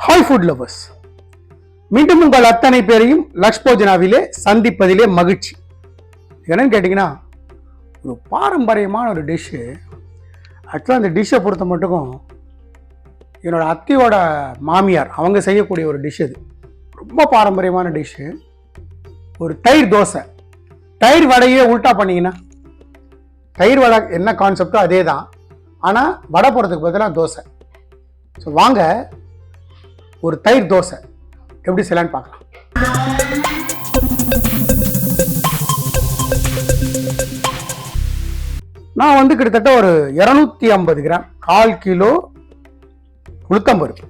Hi food lovers மீண்டும் உங்கள் அத்தனை பேரையும் லக்ஷ் போஜனாவிலே சந்திப்பதிலே மகிழ்ச்சி. என்னன்னு கேட்டிங்கன்னா ஒரு பாரம்பரியமான ஒரு டிஷ்ஷு ஆக்சுவலாக அந்த டிஷ்ஷை பொறுத்த மட்டுக்கும் என்னோட அத்தையோட மாமியார் அவங்க செய்யக்கூடிய ஒரு டிஷ் இது ரொம்ப பாரம்பரியமான டிஷ்ஷு ஒரு தயிர் தோசை. தயிர் வடையே உல்ட்டா பண்ணிங்கன்னா தயிர் வடை என்ன கான்செப்டோ அதே தான் ஆனால் வடை போடுறதுக்கு பதிலாக தோசை. ஸோ வாங்க ஒரு தயிர் தோசை. எப்படி செய்யலான்னு பார்க்கலாம். நான் வந்து கிட்டத்தட்ட ஒரு இரநூத்தி ஐம்பது கிராம் கால் கிலோ உளுத்தம்பருப்பு.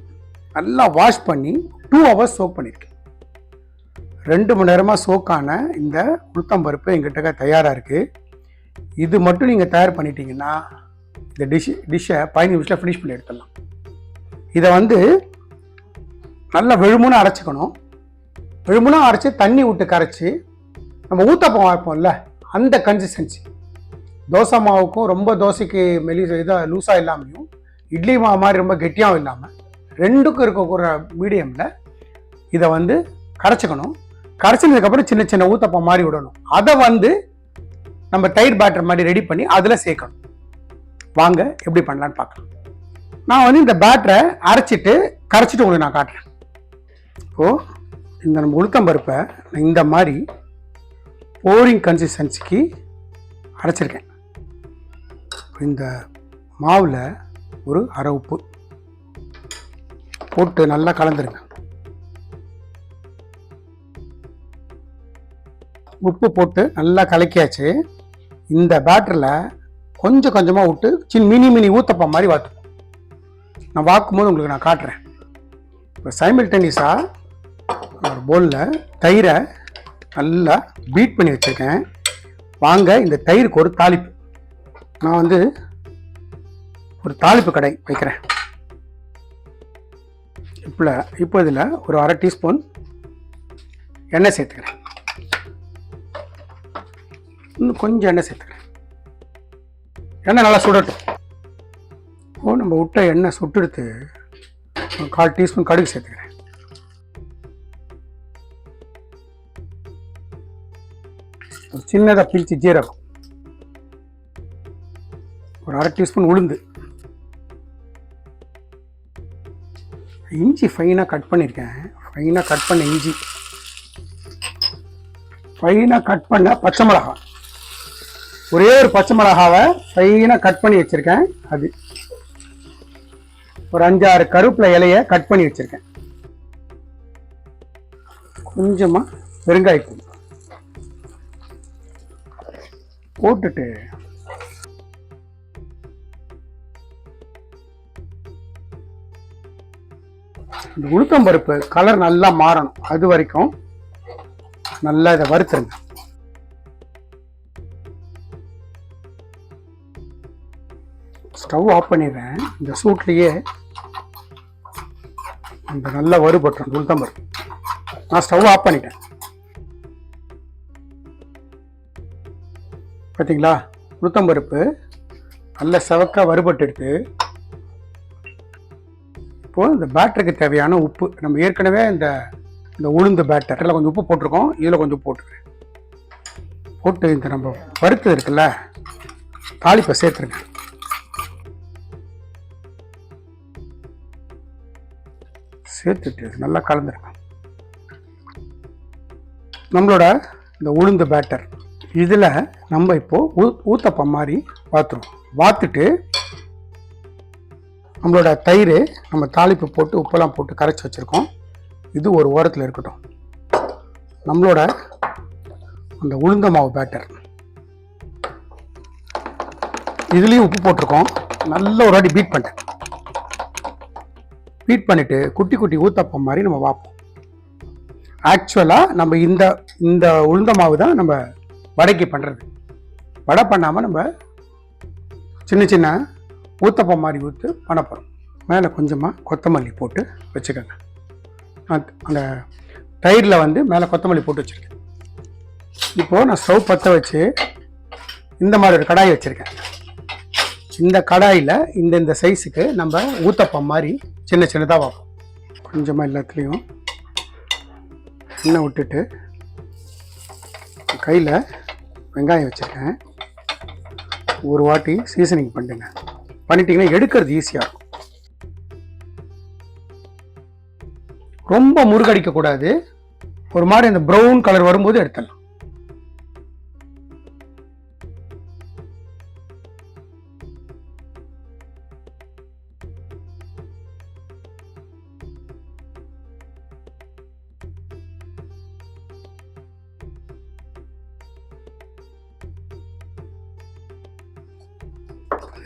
நல்லா வாஷ் பண்ணி டூ ஹவர்ஸ் சோக் பண்ணியிருக்கேன் ரெண்டு மணி நேரமாக சோக்கான இந்த உளுத்தம்பருப்பு எங்கிட்ட தயாராக இருக்குது இது மட்டும் நீங்கள் தயார் பண்ணிட்டீங்கன்னா இந்த டிஷ் டிஷ்ஷை பதினஞ்சு நிமிஷத்தில் ஃபினிஷ் பண்ணி எடுத்துடலாம். இதை வந்து நல்லா விழுமுன்னு அரைச்சிக்கணும். வெழுமுனா அரைச்சி தண்ணி விட்டு கரைச்சி நம்ம ஊத்தப்பம் வைப்போம்ல அந்த கன்சிஸ்டன்சி தோசை மாவுக்கும் ரொம்ப தோசைக்கு மெலி இதாக லூஸாக இல்லாமையும் இட்லி மாவு மாதிரி ரொம்ப கெட்டியாகவும் இல்லாமல் ரெண்டுக்கும் இருக்கக்கூடிய மீடியமில் இதை வந்து கரைச்சிக்கணும். கரைச்சினதுக்கப்புறம் சின்ன சின்ன ஊத்தப்பம் மாதிரி விடணும். அதை வந்து நம்ம தயிர் பேட்டர் மாதிரி ரெடி பண்ணி அதில் சேர்க்கணும். வாங்க எப்படி பண்ணலான்னு பார்க்கலாம். நான் வந்து இந்த பேட்டரை அரைச்சிட்டு கரைச்சிட்டு உங்களுக்கு நான் காட்டுறேன். இப்போது இந்த நம்ம உளுத்தம் பருப்பை இந்த மாதிரி போரிங் கன்சிஸ்டன்சிக்கு அரைச்சிருக்கேன். இந்த மாவில் ஒரு அரை உப்பு போட்டு நல்லா கலந்துருங்க. உப்பு போட்டு நல்லா கலக்கியாச்சு. இந்த பேட்டரில் கொஞ்சம் கொஞ்சமாக விட்டு சின்ன மினி மினி ஊத்தப்பா மாதிரி வாத்துப்போம் நான் வாக்கும் போது உங்களுக்கு நான் காட்டுறேன். இப்போ சைமில்டேனியஸாக ஒரு போலில் தயிரை நல்லா பீட் பண்ணி வச்சுருக்கேன். வாங்க இந்த தயிருக்கு ஒரு தாளிப்பு. நான் வந்து ஒரு தாளிப்பு கடை வைக்கிறேன். இப்போ இப்போ இதில் ஒரு அரை டீஸ்பூன் எண்ணெய் சேர்த்துக்கிறேன். இன்னும் கொஞ்சம் எண்ணெய் சேர்த்துக்கிறேன். எண்ணெய் நல்லா சுடட்டும். ஓ நம்ம விட்ட எண்ணெய் சுட்டெடுத்து ஒரு கால் டீஸ்பூன் கடுகு சேர்த்துக்கிறேன். ஒரு சின்னதாக பிரித்து ஜீரகம். ஒரு அரை டீஸ்பூன் உளுந்து. இஞ்சி ஃபைனாக கட் பண்ணியிருக்கேன் ஃபைனாக கட் பண்ண இஞ்சி. ஃபைனாக கட் பண்ண பச்சை மிளகா. ஒரே ஒரு பச்சை மிளகாவை ஃபைனாக கட் பண்ணி வச்சுருக்கேன். அது ஒரு அஞ்சாறு கருப்பில் இலையை கட் பண்ணி வச்சுருக்கேன். கொஞ்சமாக பெருங்காயத்தூள். போட்டுட்டு. இந்த உளுத்தம்பருப்பு கலர் நல்லா மாறணும். அது வரைக்கும் நல்லா இதை வறுத்துருங்க. ஸ்டவ் ஆஃப் பண்ணிடுறேன். இந்த சூட்லேயே அந்த நல்லா வறுபட்டுரும் உளுத்தம்பருப்பு நான் ஸ்டவ் ஆஃப் பண்ணிட்டேன். பார்த்தீங்களா உளுத்தம்பருப்பு நல்ல செவக்காக வறுபட்டு எடுத்து இப்போது இந்த பேட்டருக்கு தேவையான உப்பு நம்ம ஏற்கனவே இந்த இந்த உளுந்து பேட்டரில் கொஞ்சம் உப்பு போட்டிருக்கோம் இதில் கொஞ்சம் போட்டுக்கிறேன். போட்டு இந்த நம்ம பருத்து இருக்குல்ல தாளிப்பை சேர்த்துருங்க. சேர்த்துட்டு நல்லா கலந்துருங்க. நம்மளோட இந்த உளுந்து பேட்டர் இதில் நம்ம இப்போது ஊ ஊத்தப்பம் மாதிரி வாத்துருவோம் வாத்துட்டு நம்மளோட தயிர் நம்ம தாளிப்பு போட்டு உப்பெல்லாம் போட்டு கரைச்சி வச்சுருக்கோம். இது ஒரு ஓரத்தில் இருக்கட்டும். நம்மளோட அந்த உளுந்த மாவு பேட்டர் இதுலேயும் உப்பு போட்டிருக்கோம். நல்ல ஒரு வாட்டி பீட் பண்ணிட்டேன். பீட் பண்ணிவிட்டு குட்டி குட்டி ஊத்தப்பம் மாதிரி நம்ம பார்ப்போம் ஆக்சுவலாக நம்ம இந்த இந்த உளுந்த மாவு தான் நம்ம வடைக்கு பண்ணுறது வடை பண்ணாமல் நம்ம சின்ன சின்ன ஊத்தப்பம் மாதிரி ஊற்று பண்ண போகிறோம் மேலே கொஞ்சமாக கொத்தமல்லி போட்டு வச்சுக்கோங்க. அந்த தயிரில் வந்து மேலே கொத்தமல்லி போட்டு வச்சுருக்கேன். இப்போது நான் ஸ்டவ் பற்ற வச்சு இந்த மாதிரி ஒரு கடாய் வச்சுருக்கேன். இந்த கடாயில் இந்த இந்த சைஸுக்கு நம்ம ஊத்தப்பம் மாதிரி சின்ன சின்னதாக வைப்போம். கொஞ்சமாக எல்லாத்துலேயும் எண்ணெய் விட்டுட்டு கையில் வெங்காயம் வச்சுருக்கேன். ஒரு வாட்டி சீசனிங் பண்ணுங்க பண்ணிட்டீங்கன்னா எடுக்கிறது ஈஸியாக இருக்கும். ரொம்ப முருகடிக்கக்கூடாது. ஒரு மாதிரி அந்த ப்ரௌன் கலர் வரும்போது எடுத்துடலாம்.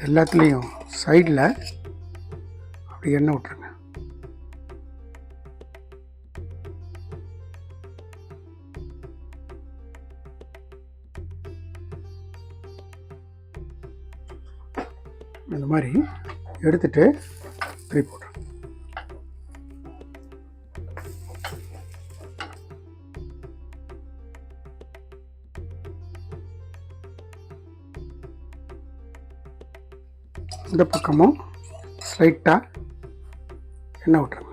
எல்லாத்துலேயும் சைடில் அப்படி எண்ணெய் விட்ருங்க இந்த மாதிரி எடுத்துட்டு திருப்பி இந்த பக்கமும் ஸ்லைட்டாக எண்ணெய் விட்டுருங்க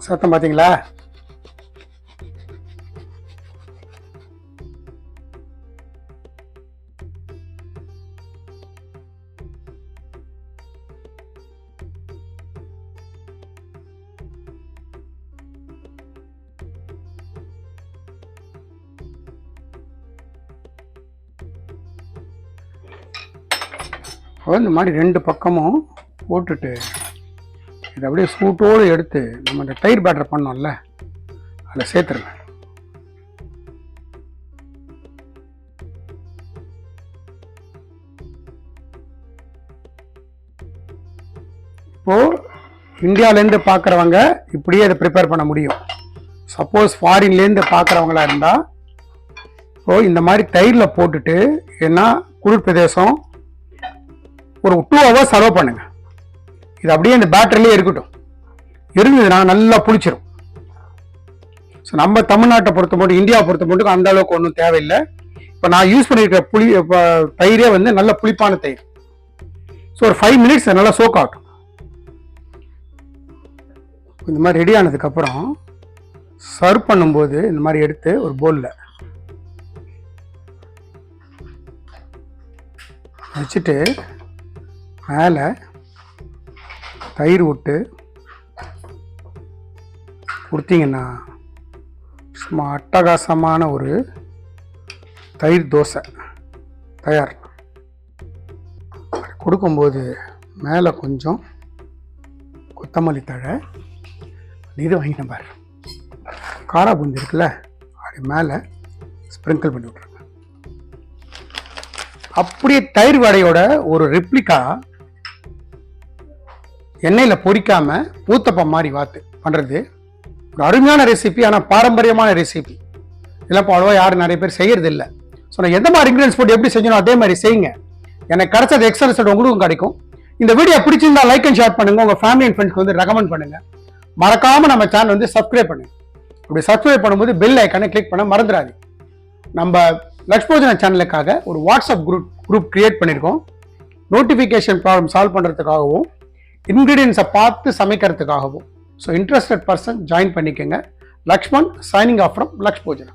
சத்தம் பார்த்தீங்களா? இந்த மாதிரி ரெண்டு பக்கமும் போட்டுட்டு இதை அப்படியே சூட்டோடு எடுத்து நம்ம இந்த தயிர் பேட்டர் பண்ணோம்ல அதில் சேர்த்துருங்க. இப்போது இந்தியாவிலேருந்து பார்க்குறவங்க இப்படியே அதை ப்ரிப்பேர் பண்ண முடியும். சப்போஸ் ஃபாரின்லேருந்து பார்க்குறவங்களா இருந்தால் இப்போது இந்த மாதிரி தயிரில் போட்டுட்டு ஏன்னா குளிர் பிரதேசம் ஒரு டூ ஹவர்ஸ் சர்வ் பண்ணுங்க. இது அப்படியே இந்த பேட்டரிலே இருக்கட்டும். இருந்ததுன்னா நல்லா புளிச்சிடும் ஸோ நம்ம தமிழ்நாட்டை பொறுத்த மட்டும் இந்தியாவை பொறுத்த மட்டும் அந்த அளவுக்கு ஒன்றும் தேவையில்லை. இப்போ நான் யூஸ் பண்ணியிருக்கிற புளி இப்போ தயிரே வந்து நல்ல புளிப்பான தயிர். ஸோ ஒரு ஃபைவ் மினிட்ஸ் நல்லா சோக் ஆகட்டும். இந்த மாதிரி ரெடி ஆனதுக்கப்புறம் சர்வ் பண்ணும்போது இந்த மாதிரி எடுத்து ஒரு போலில் வச்சுட்டு மேலே தயிர் விட்டு கொடுத்தீங்கன்னா சும்மா அட்டகாசமான ஒரு தயிர் தோசை தயார். கொடுக்கும்போது மேலே கொஞ்சம் கொத்தமல்லி தழை இது வாங்கிட்டேன் பாரு. காரா பூந்தி இருக்குல்ல அப்படி மேலே ஸ்ப்ரிங்கிள் பண்ணி விட்ருங்க அப்படியே தயிர் வடையோட ஒரு ரிப்ளிக்கா எண்ணெயில் பொறிக்காமல் ஊத்தப்பம் மாதிரி வாத்து. பண்ணுறது ஒரு அருமையான ரெசிபி ஆனால் பாரம்பரியமான ரெசிபி இதெல்லாம் இப்போ அவ்வளோவா யாரும் நிறைய பேர் செய்கிறதில்ல இல்லை ஸோ நான் எந்த மாதிரி இன்க்ரீடியன்ஸ் போட்டு எப்படி செஞ்சனோ அதே மாதிரி செய்யுங்க. எனக்கு கிடைச்சது எக்ஸ்ட்ரா ரிசல்ட் உங்களுக்கும் கிடைக்கும். இந்த வீடியோ பிடிச்சிருந்தா லைக் அண்ட் ஷேர் பண்ணுங்க. உங்கள் ஃபேமிலி அண்ட் ஃப்ரெண்ட்ஸ்க்கு வந்து ரெக்கமெண்ட் பண்ணுங்கள் மறக்காமல் நம்ம சேனல் வந்து சப்ஸ்கிரைப் பண்ணுங்க. அப்படி சப்ஸ்கிரைப் பண்ணும்போது பெல் ஐக்கானை கிளிக் பண்ண மறந்துடாது நம்ம லக்ஷ்மோஜன சேனலுக்காக ஒரு வாட்ஸ்அப் குரூப் குரூப் கிரியேட் பண்ணியிருக்கோம் நோட்டிஃபிகேஷன் ப்ராப்ளம் சால்வ் பண்ணுறதுக்காகவும் இன்க்ரீடியன்ஸை பார்த்து சமைக்கிறதுக்காகவும். ஸோ இன்ட்ரெஸ்டட் பர்சன் ஜாயின் பண்ணிக்கோங்க. Lakshman signing off from Lakshmojana